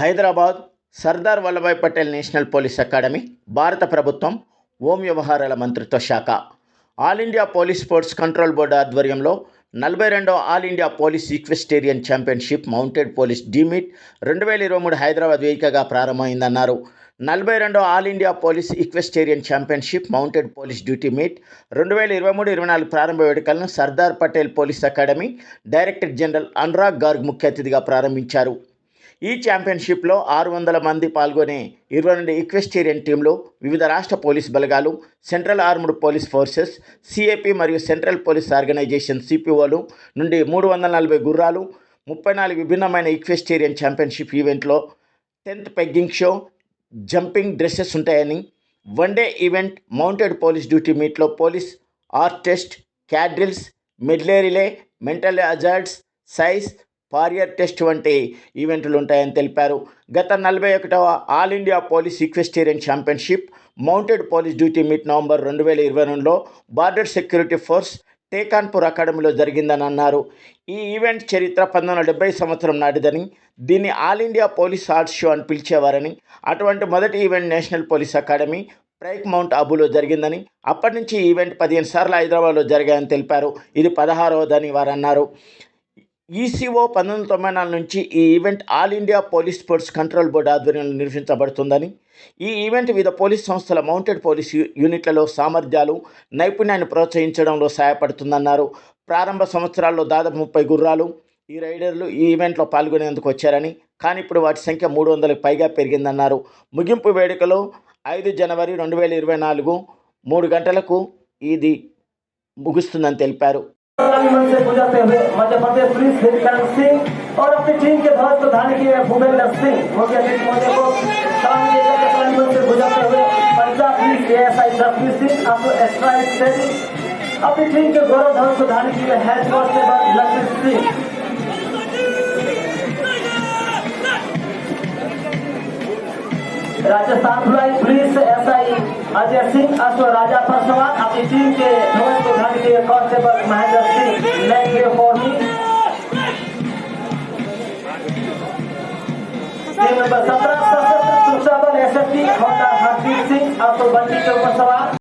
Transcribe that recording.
Hyderabad Sardar Vallabhbhai Patel national police academy భారత ప్రభుత్వం home వ్యవహారాల మంత్రిత్వ శాఖ. All India police sports control board ఆధ్వర్యంలో నలభై రెండవ all India police equestrian championship mounted police duty meet రెండు వేల ఇరవై మూడు హైదరాబాద్ వేదికగా ప్రారంభమైందన్నారు. నలభై రెండవ all India police equestrian championship mounted police duty meet రెండు వేల ఇరవై మూడు ఇరవై నాలుగు ప్రారంభ వేడుకలను Sardar Patel police academy director general Anurag Garg ముఖ్య అతిథిగా ప్రారంభించారు. ఈ ఛాంపియన్షిప్లో ఆరు వందల మంది పాల్గొనే ఇరవై రెండు ఈక్వెస్టేరియన్ టీంలు వివిధ రాష్ట్ర పోలీస్ బలగాలు central armed police forces CAP మరియు సెంట్రల్ పోలీస్ ఆర్గనైజేషన్ సిపిఓలు నుండి మూడు వందల నలభై గుర్రాలు ముప్పై నాలుగు విభిన్నమైన ఈక్వెస్టేరియన్ ఛాంపియన్షిప్ ఈవెంట్లో tent pegging show jumping dressage ఉంటాయని one day event mounted police duty మీట్లో police artist quadrilles medley relay mental hazards size farrier test వంటి ఈవెంట్లు ఉంటాయని తెలిపారు. గత నలభై ఒకటవ all India police equestrian championship mounted police duty meet November రెండు వేల ఇరవై రెండులో బార్డర్ సెక్యూరిటీ ఫోర్స్ టేకాన్పూర్ అకాడమీలో జరిగిందని అన్నారు. ఈ ఈవెంట్ చరిత్ర పంతొమ్మిది వందల డెబ్బై సంవత్సరం నాటిదని దీన్ని all India police arts show అని పిలిచేవారని అటువంటి మొదటి ఈవెంట్ నేషనల్ పోలీస్ అకాడమీ ప్రైక్ మౌంట్ అబులో జరిగిందని అప్పటి నుంచి ఈవెంట్ పదిహేను సార్లు హైదరాబాద్లో జరిగాయని తెలిపారు. ఇది పదహారవదని వారు అన్నారు ఈసీఓ పంతొమ్మిది వందల తొంభై నాలుగు నుంచి ఈ event all India police sports control board ఆధ్వర్యంలో నిర్వహించబడుతుందని. ఈ ఈవెంట్ వివిధ పోలీస్ సంస్థల మౌంటెడ్ పోలీస్ యూనిట్లలో సామర్థ్యాలు నైపుణ్యాన్ని ప్రోత్సహించడంలో సహాయపడుతుందన్నారు. ప్రారంభ సంవత్సరాల్లో దాదాపు ముప్పై గుర్రాలు ఈ రైడర్లు ఈ ఈవెంట్లో పాల్గొనేందుకు వచ్చారని కానీ ఇప్పుడు వాటి సంఖ్య మూడు వందలకు పైగా పెరిగిందన్నారు. ముగింపు వేడుకలో ఐదు జనవరి రెండు వేల ఇరవై నాలుగు మూడు గంటలకు ఇది ముగుస్తుందని తెలిపారు. मध्य प्रदेश पुलिस हितकरण सिंह और अपनी टीम के ध्वज प्रधान किए भूपेंद्र सिंह। मुख्य अतिथि महोदय को से गुजरते सिंह अपनी टीम के गौरव ध्वज प्रधान किए हेड कांस्टेबल लक्षित सिंह। राजस्थान फ्लाई पुलिस एसआई अजय सिंह, अश्व राजा परसवा अपनी टीम के ध्वज प्रधान के कॉन्स्टेबल महेंद्र सिंह लेंगे फॉर्मी नंबर सत्रह, सशस्त्र सुरक्षा बल S S T Honda Hardeep Singh, अश्व बंटी के ऊपर सवार।